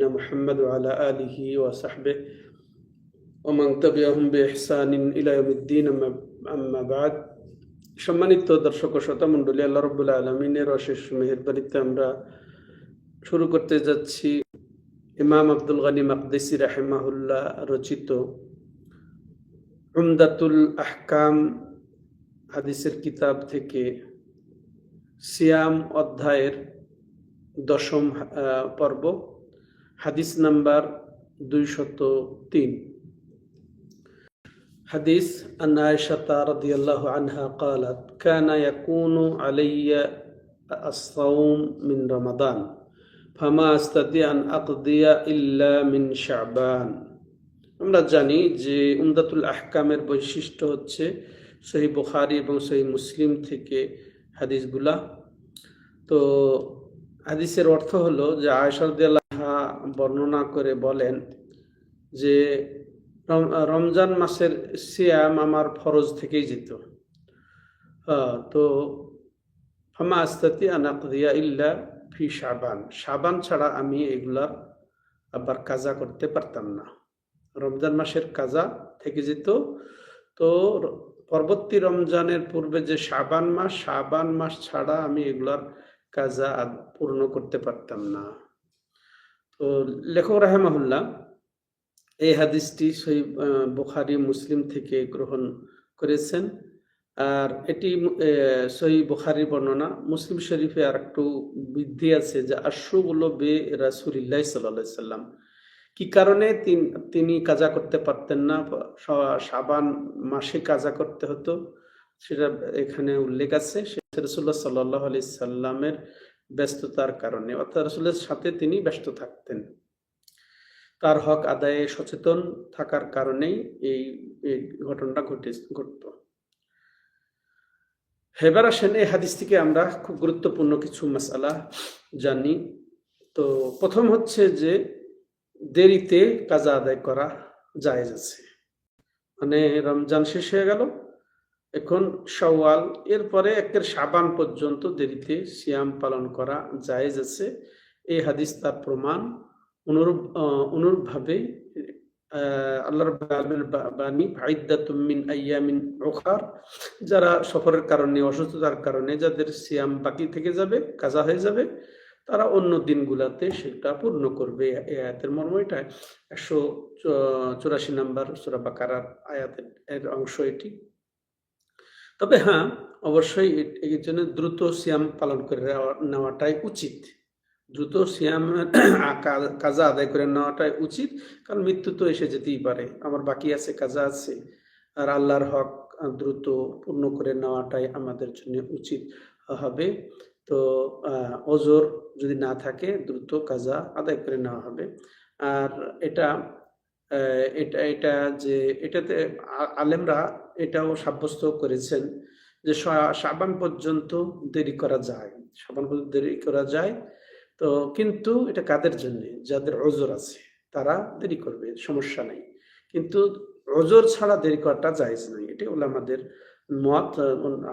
محمد وعلى آله وصحبه ومن تبعهم بإحسان إلى يوم الدين أما- أما بعد সম্মানিত দর্শক ও শ্রোতা মণ্ডলী আল্লাহ রব্বুল্লাহ আলমিনের অশেষ মেহেরবানিতে আমরা শুরু করতে যাচ্ছি ইমাম আব্দুল গানি মাকদেসি রাহেমাহুল্লাহ রচিত উমদাতুল আহকাম হাদিসের কিতাব থেকে সিয়াম অধ্যায়ের দশম আহ, পর্ব হাদিস নাম্বার দুইশত তিন حديث أن عائشة رضي الله عنها قالت كان يكون علي الصوم من رمضان فما أستطيع أن أقضي إلا من شعبان আমরা জানি যে উমদাতুল আহকামের বৈশিষ্ট্য হচ্ছে সহি বুখারি এবং সহি মুসলিম থেকে হাদিসগুলা তো হাদিসের অর্থ হলো যে আয়সারদিয়াল্লাহা বর্ণনা করে বলেন যে রমজান মাসের সিয়াম আমার ফরজ থেকেই যেত। তো ফামা আস্তাতি আনাকদিয়া ইল্লা ফি সাবান সাবান ছাড়া আমি এগুলা আবার কাজা করতে পারতাম না। রমজান মাসের কাজা থেকে যেত। তো পরবর্তী রমজানের পূর্বে যে সাবান মাস সাবান মাস ছাড়া আমি এগুলার কাজা পূর্ণ করতে পারতাম না। তো লেখক রাহেমাহুল্লাহ এই হাদিসটি আহ, বুখারী মুসলিম থেকে গ্রহণ করেছেন। আর এটি সহি বুখারী বর্ণনা। মুসলিম শরীফে আর একটু বৃদ্ধি আছে যে আশুগুলো বে রাসুলিল্লাহ সাল্লাহ সাল্লাম কি কারণে তিন- কাজা করতে পারতেন না? সাবান মাসে কাজা করতে হতো। সেটা এখানে উল্লেখ আছে। রসুল্লাহ সাল্লাহ আলি সাল্লামের ব্যস্ততার কারণে। অর্থাৎ রসুলের সাথে তিনি ব্যস্ত থাকতেন। তার হক আদায়ে সচেতন থাকার কারণেই এই ঘটনাটা ঘটে ঘটত। হেবার আসেন এই হাদিস থেকে আমরা খুব গুরুত্বপূর্ণ কিছু মশালা জানি। তো প্রথম হচ্ছে যে দেরিতে কাজা আদায় করা জায়েজ আছে। মানে রমজান শেষ হয়ে গেল এখন সওয়াল এরপরে একের সাবান পর্যন্ত দেরিতে সিয়াম পালন করা জায়েজ আছে। এই হাদিস তার প্রমাণ। অনুরূপ অনুরূপভাবে আহ, আল্লাহ রাব্বুল আলামিনের বা- বাণী মিন আইয়ামিন উখার যারা সফরের কারণে অসুস্থতার কারণে যাদের সিয়াম বাকি থেকে যাবে কাজা হয়ে যাবে তারা অন্য দিনগুলাতে সেটা পূর্ণ করবে। এই আয়াতের মর্ম এটা একশো চুরাশি নাম্বার সুরা বাকারার আয়াতের অংশ এটি। তবে হ্যাঁ অবশ্যই এ- এই জন্য দ্রুত সিয়াম পালন করে নেওয়া- নেওয়াটাই উচিত। দ্রুত সিয়াম কাজা আদায় করে নেওয়াটাই উচিত, কারণ মৃত্যু তো এসে যেতেই পারে। আমার বাকি আছে কাজা আছে। আর আল্লাহর হক দ্রুত পূর্ণ করে নেওয়াটাই আমাদের জন্য উচিত হবে। তো ওজোর যদি না থাকে, দ্রুত কাজা আদায় করে নেওয়া হবে। আর এটা এটা এটা যে, এটাতে আলেমরা এটাও সাব্যস্ত করেছেন যে সাবান পর্যন্ত দেরি করা যায়। সাবান পর্যন্ত দেরি করা যায়। তো কিন্তু এটা কাদের জন্য? যাদের ওজোর আছে, তারা দেরি করবে, সমস্যা নেই। কিন্তু ওজোর ছাড়া দেরি করাটা জায়েজ নাই এটি হলো আমাদের মত,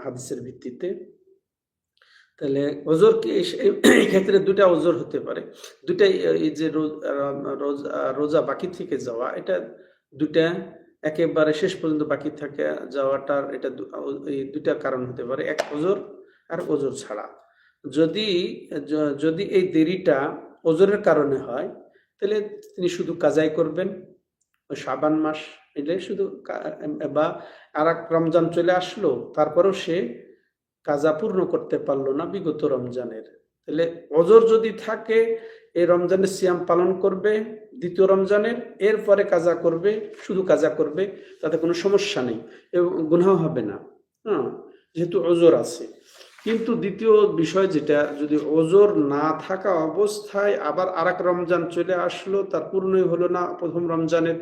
হাদিসের ভিত্তিতে। তাহলে ওজোর এই- ক্ষেত্রে দুটা ওজোর হতে পারে। দুটাই এই যে রোজা বাকি থেকে যাওয়া, এটা দুটা একেবারে শেষ পর্যন্ত বাকি থাকে যাওয়াটার এটা এই দুটা কারণ হতে পারে। এক ওজোর আর ওজোর ছাড়া। যদি যদি এই দেরিটা ওজোরের কারণে হয়, তাহলে তিনি শুধু কাজাই করবেন, ওই সাবান মাস এলে শুধু বা আর এক রমজান চলে আসলো, তারপরেও সে কাজা পূর্ণ করতে পারল না বিগত রমজানের। তাহলে অজর যদি থাকে এই রমজানের সিয়াম পালন করবে, দ্বিতীয় রমজানের, এরপরে কাজা করবে, শুধু কাজা করবে, তাতে কোনো সমস্যা নেই এবং গুনাহ হবে না। হ্যাঁ যেহেতু অজর আছে। কিন্তু দ্বিতীয় বিষয় যেটা, যদি ওজোর না থাকা অবস্থায় আবার আর রমজান চলে আসলো, তার পূর্ণই হলো না প্রথম রমজানের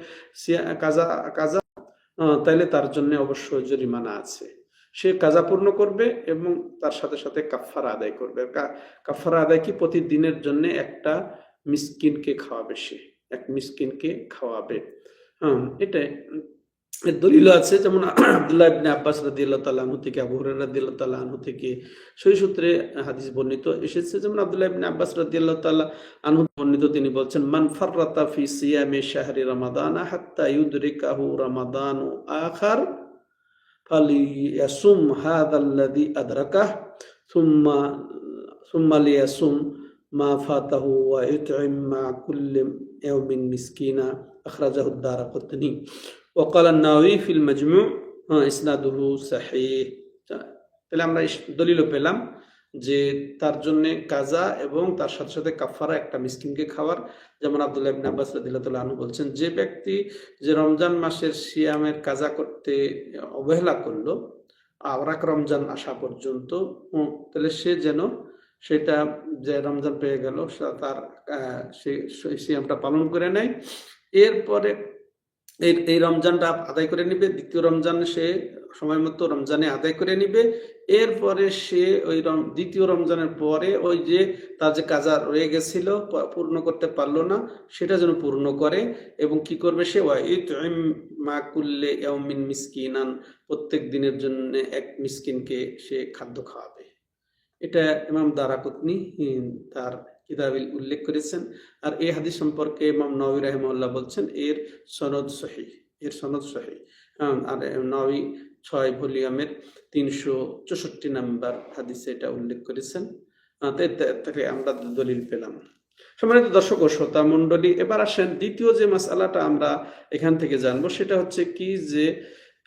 কাজা কাজা তাইলে তার জন্য অবশ্যই জরিমানা আছে। সে কাজা পূর্ণ করবে এবং তার সাথে সাথে কাফারা আদায় করবে। কাফারা আদায় কি? প্রতিদিনের জন্য একটা মিসকিনকে খাওয়াবে সে। এক মিসকিনকে খাওয়াবে। হম এটাই। দলিল আছে যেমন আব্দুল্লাহ ইবনে আব্বাস রাদিয়াল্লাহু তাআলা আনহু থেকে, আবু হুরায়রা রাদিয়াল্লাহু তাআলা থেকে সেই সূত্রে হাদিস বর্ণিত এসেছে যেমন আব্দুল্লাহ ইবনে আব্বাস রাদিয়াল্লাহু তাআলা আনহু বর্ণিত, তিনি বলছেন, মান ফাররাতা ফি সিয়ামি শাহরি রমাদান হাত্তা ইউদরিকাহু রমাদান আখার ফালিয়াসুম হাদাল্লাযী আদরাকাহ সুম্মা সুম্মা লিয়াসুম মা ফাতাহু ওয়া ইউতইম মা কুল্লি ইয়াউমিন মিসকিনা আখরাজাহু الدارقطني وقال النووي في المجموع হ্যাঁ, ইসনাদুহু সাহিহ তাহলে আমরা এই দলিলও পেলাম যে তার জন্য কাজা এবং তার সাথে সাথে কাফারা একটা মিসকিনকে খাওয়ার। যেমন আব্দুল্লাহ ইবনে আব্বাস রাদিয়াল্লাহু আনহু বলছেন, যে ব্যক্তি যে রমজান মাসের সিয়ামের কাজা করতে অবহেলা করল, আওরাক রমজান আসা পর্যন্ত তাহলে সে যেন সেটা যে রমজান পেয়ে গেল তার সেই সিয়ামটা পালন করে নেয়। এরপরে এই রমজানটা আদায় করে নিবে। দ্বিতীয় রমজান সে সময় মতো রমজানে আদায় করে নিবে। এরপরে সে ওই দ্বিতীয় রমজানের পরে ওই যে তার যে কাজা রয়ে গেছিল পূর্ণ করতে পারল না, সেটা যেন পূর্ণ করে এবং কি করবে সে? মা কুল্লে ইয়াউমিন মিসকিনান, প্রত্যেক দিনের জন্য এক মিসকিনকে সে খাদ্য খাওয়াবে। এটা ইমাম দারাকুতনি তার কিতাবে উল্লেখ করেছেন। আর এই হাদিস সম্পর্কে ইমাম নবী রাহিমাল্লাহ বলছেন, এর সনদ সহি, এর সনদ সহি। আর নবী ছয় ভলিউমের তিনশো চৌষট্টি নাম্বার হাদিসে এটা উল্লেখ করেছেন। থেকে আমরা দলিল পেলাম। সম্মানিত দর্শক ও শ্রোতা মন্ডলী এবার আসেন দ্বিতীয় যে মাসালাটা আমরা এখান থেকে জানব, সেটা হচ্ছে কি যে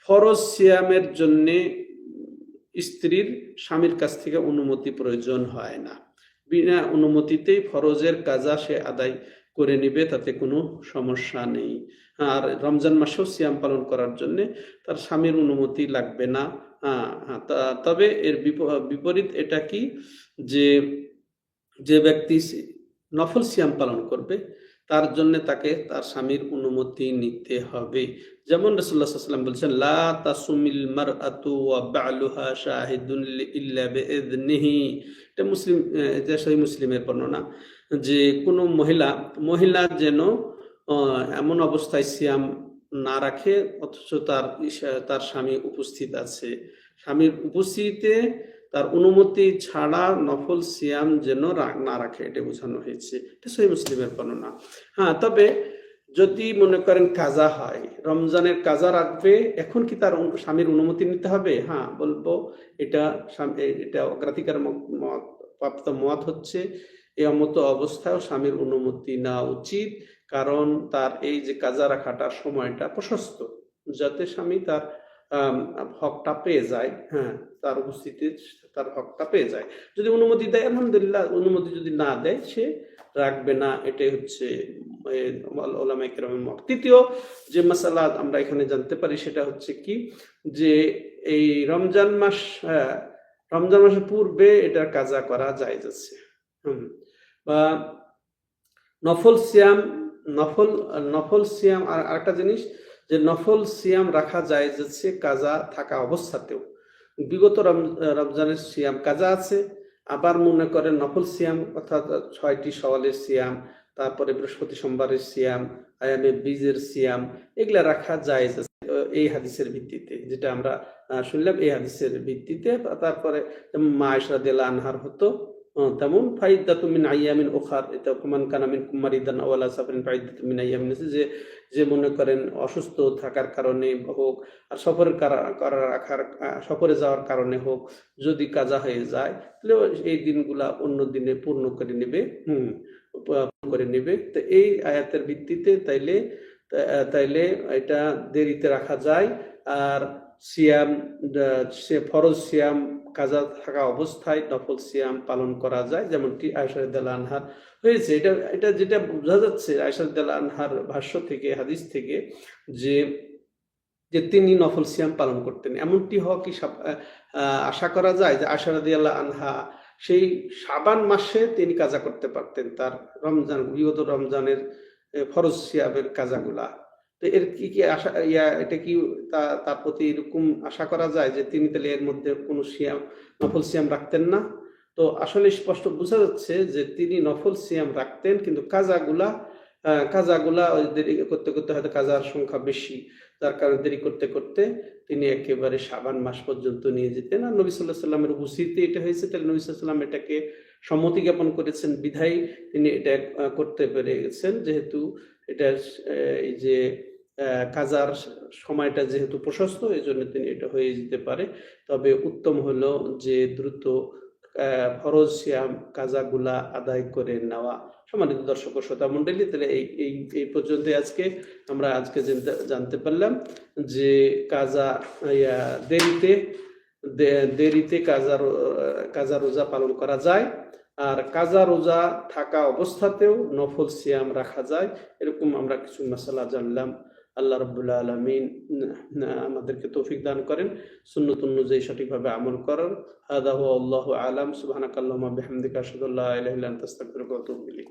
ফরজ সিয়ামের জন্যে স্ত্রীর স্বামীর কাছ থেকে অনুমতি প্রয়োজন হয় না। বিনা অনুমতিতেই ফরজের কাজা সে আদায় করে নিবে, তাতে কোনো সমস্যা নেই। আর রমজান মাসেও সিয়াম পালন করার জন্যে তার স্বামীর অনুমতি লাগবে না। তবে এর বিপ- বিপরীত এটা কি যে যে ব্যক্তি নফল সিয়াম পালন করবে, তার জন্য তাকে তার স্বামীর অনুমতি নিতে হবে। যেমন রসুল্লাহ সাল্লাম বলছেন, লা তাসুমিল মারআতু ওয়া বা'লুহা শাহিদুন লি- ইল্লা এটা মুসলিম এটা মুসলিমের বর্ণনা। যে কোনো মহিলা মহিলা যেন এমন অবস্থায় সিয়াম না রাখে, অথচ তার তার স্বামী উপস্থিত আছে। স্বামীর উপস্থিতিতে তার অনুমতি ছাড়া নফল সিয়াম যেন না রাখে এটা বোঝানো হয়েছে। এটা সহি মুসলিমের বর্ণনা। হ্যাঁ তবে যদি মনে করেন কাজা হয়, রমজানের কাজা রাখবে, এখন কি তার স্বামীর অনুমতি নিতে হবে? হ্যাঁ বলব, এটা এটা অগ্রাধিকার প্রাপ্ত মত হচ্ছে এই মতো অবস্থায় স্বামীর অনুমতি নেওয়া উচিত কারণ তার এই যে কাজা রাখাটার সময়টা প্রশস্ত। যাতে স্বামী তার হকটা পেয়ে যায় হ্যাঁ তার উপস্থিতি তার হকটা পেয়ে যায়। যদি অনুমতি দেয় আলহামদুলিল্লাহ অনুমতি যদি না দেয় সে রাখবে না এটাই হচ্ছে তৃতীয় যে মশালা আমরা এখানে জানতে পারি সেটা হচ্ছে কি যে এই রমজান মাস আহ, রমজান মাসের পূর্বে এটার কাজা করা যায় যাচ্ছে হুম। নফল সিয়াম, নফল নফল সিয়াম আর আরেকটা জিনিস যে নফল সিয়াম রাখা যায় যাচ্ছে কাজা থাকা অবস্থাতেও। বিগত রম- রমজানের সিয়াম কাজা আছে, আবার মনে করেন নফল সিয়াম অর্থাৎ ছয়টি সওয়ালের সিয়াম, তারপরে বৃহস্পতি সোমবারের সিয়াম, আয়ামে বীজের সিয়াম, এগুলা রাখা যায় এই হাদিসের ভিত্তিতে, যেটা আমরা শুনলাম এই হাদিসের ভিত্তিতে, তারপরে মা ইসরাদিল্লা আনহার হতো। তেমন ফাইদাতু মিন আইয়ামিন ওখার এটা কুমান কানামিন কুমারিদান আওয়ালা সাফরিন ফাইদাতু মিন আইয়ামিন। যে যে মনে করেন অসুস্থ থাকার কারণে হোক, আর সফরের কারা- করা রাখার সফরে যাওয়ার কারণে হোক, যদি কাজা হয়ে যায়, তাহলে এই দিনগুলা অন্য দিনে পূর্ণ করে নেবে, হুম করে নেবে। তো এই আয়াতের ভিত্তিতে তাইলে তাইলে এটা দেরিতে রাখা যায়, আর সিয়াম ফরজ সিয়াম কাজা থাকা অবস্থায় নফল সিয়াম পালন করা যায়, যেমনটি আয়সারদাল আনহার হয়েছে। এটা এটা যেটা বোঝা যাচ্ছে আয়সারদাল আনহার ভাষ্য থেকে, হাদিস থেকে, যে যে তিনি নফল সিয়াম পালন করতেন। এমনটি হওয়া কি আশা করা যায় যে আয়সারদি আল্লাহ আনহা সেই সাবান মাসে তিনি কাজা করতে পারতেন, তার রমজান, বিগত রমজানের ফরজ সিয়ামের কাজাগুলা। তো এর কি কি আশা, ইয়া, এটা কি তা- তার প্রতি এরকম আশা করা যায় যে তিনি তাহলে এর মধ্যে কোনো সিয়াম, নফল সিয়াম রাখতেন না? তো আসলে স্পষ্ট বোঝা যাচ্ছে যে তিনি নফল সিয়াম রাখতেন, কিন্তু কাজাগুলা কাজাগুলা দেরি করতে করতে হয়তো কাজার সংখ্যা বেশি। যার কারণে দেরি করতে করতে তিনি একেবারে সাবান মাস পর্যন্ত নিয়ে যেতেন। আর নবী সাল্লাহ সাল্লামের উপস্থিতি এটা হয়েছে, তাহলে নবী সাল্লাম এটাকে সম্মতি জ্ঞাপন করেছেন, বিধায় তিনি এটা করতে পেরে গেছেন। যেহেতু এটা এই যে কাজার সময়টা যেহেতু প্রশস্ত এই জন্য তিনি এটা হয়ে যেতে পারে। তবে উত্তম হলো যে দ্রুত ফরজ সিয়াম কাজাগুলা আদায় করে নেওয়া। সম্মানিত দর্শক শ্রোতা মন্ডলী তাহলে এই এই এই পর্যন্ত আজকে। আমরা আজকে জানতে- পারলাম যে কাজা দেরিতে দেরিতে কাজা কাজা রোজা পালন করা যায়। আর কাজা রোজা থাকা অবস্থাতেও নফল সিয়াম রাখা যায়। এরকম আমরা কিছু মশলা জানলাম। আল্লাহ রবুল্লা আলমিন আমাদেরকে তৌফিক দান করেন। সুন্নত অনুযায়ী সঠিকভাবে আমল করার। আদাহ আল্লাহ আলাম। সুবাহ সুবহানাকাল্লাহুম্মা বিহামদিকা আশহাদু আল্লা গৌতম ইল্লা